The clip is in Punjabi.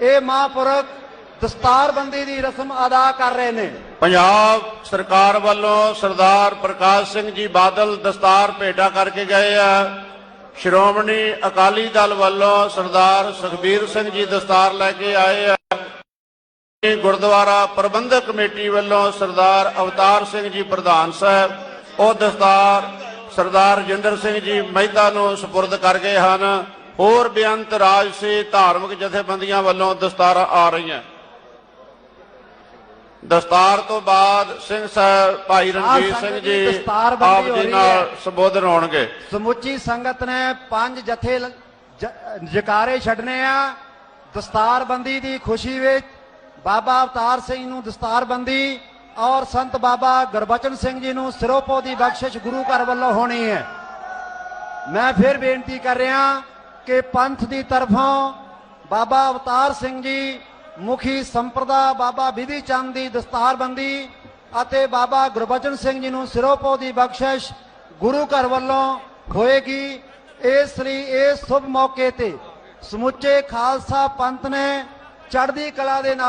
ਇਹ ਮਹਾਂਪੁਰਖ ਦਸਤਾਰਬੰਦੀ ਦੀ ਰਸਮ ਅਦਾ ਕਰ ਰਹੇ ਨੇ। ਪੰਜਾਬ ਸਰਕਾਰ ਵੱਲੋਂ ਸਰਦਾਰ ਪ੍ਰਕਾਸ਼ ਸਿੰਘ ਜੀ ਬਾਦਲ ਦਸਤਾਰ ਭੇਟਾ ਕਰਕੇ ਗਏ ਆ। ਸ਼੍ਰੋਮਣੀ ਅਕਾਲੀ ਦਲ ਵੱਲੋਂ ਸਰਦਾਰ ਸੁਖਬੀਰ ਸਿੰਘ ਜੀ ਦਸਤਾਰ ਲੈ ਕੇ ਆਏ ਆ। ਇਹ ਗੁਰਦੁਆਰਾ ਪ੍ਰਬੰਧਕ ਕਮੇਟੀ ਵੱਲੋਂ ਸਰਦਾਰ ਅਵਤਾਰ ਸਿੰਘ ਜੀ ਪ੍ਰਧਾਨ ਸਾਹਿਬ, ਉਹ ਦਸਤਾਰ ਸਰਦਾਰ ਜਿੰਦਰ ਸਿੰਘ ਜੀ ਮਹਿਤਾ ਨੂੰ ਸਪੁਰਦ ਕਰ ਗਏ ਹਨ। ਹੋਰ ਬੇਅੰਤ ਰਾਜਸੀ ਧਾਰਮਿਕ ਜਥੇਬੰਦੀਆਂ ਵੱਲੋਂ ਦਸਤਾਰਾਂ ਆ ਰਹੀਆਂ। ਦਸਤਾਰ ਤੋਂ ਬਾਅਦ ਸਿੰਘ ਸਾਹਿਬ ਭਾਈ ਰਣਜੀਤ ਸਿੰਘ ਜੀ ਆਪ ਜੀ ਨਾਲ। ਸੰਬੋਧਨ ਹੋਣਗੇ। ਸਮੁੱਚੀ ਸੰਗਤ ਨੇ ਪੰਜ ਜਥੇ ਜਕਾਰੇ ਛੱਡਨੇ ਆ। ਦਸਤਾਰਬੰਦੀ ਦੀ ਖੁਸ਼ੀ ਵਿੱਚ ਬਾਬਾ ਅਵਤਾਰ ਸਿੰਘ ਨੂੰ ਦਸਤਾਰਬੰਦੀ ਔਰ ਸੰਤ ਬਾਬਾ ਗੁਰਬਚਨ ਸਿੰਘ ਜੀ ਨੂੰ ਸਿਰੋਪੋ ਦੀ ਬਖਸ਼ਿਸ਼ ਗੁਰੂ ਘਰ ਵੱਲੋਂ ਹੋਣੀ ਹੈ। ਮੈਂ ਫਿਰ ਬੇਨਤੀ ਕਰ ਰਿਹਾ ਕਿ ਪੰਥ ਦੀ ਤਰਫੋਂ ਬਾਬਾ ਅਵਤਾਰ ਸਿੰਘ ਜੀ, ਮੁਖੀ ਸੰਪਰਦਾ ਬਾਬਾ ਵਿਧੀ ਚੰਦ ਦੀ ਦਸਤਾਰਬੰਦੀ ਅਤੇ ਬਾਬਾ ਗੁਰਬਚਨ ਸਿੰਘ ਜੀ ਨੂੰ ਸਿਰੋਪੋ ਦੀ ਬਖਸ਼ਿਸ਼ ਗੁਰੂ ਘਰ ਵੱਲੋਂ ਹੋਏਗੀ। ਇਸ ਲਈ ਇਸ ਸ਼ੁਭ ਮੌਕੇ ਤੇ ਸਮੁੱਚੇ ਖਾਲਸਾ ਪੰਥ ਨੇ ਚੜ੍ਹਦੀ ਕਲਾ ਦੇ ਨਾਲ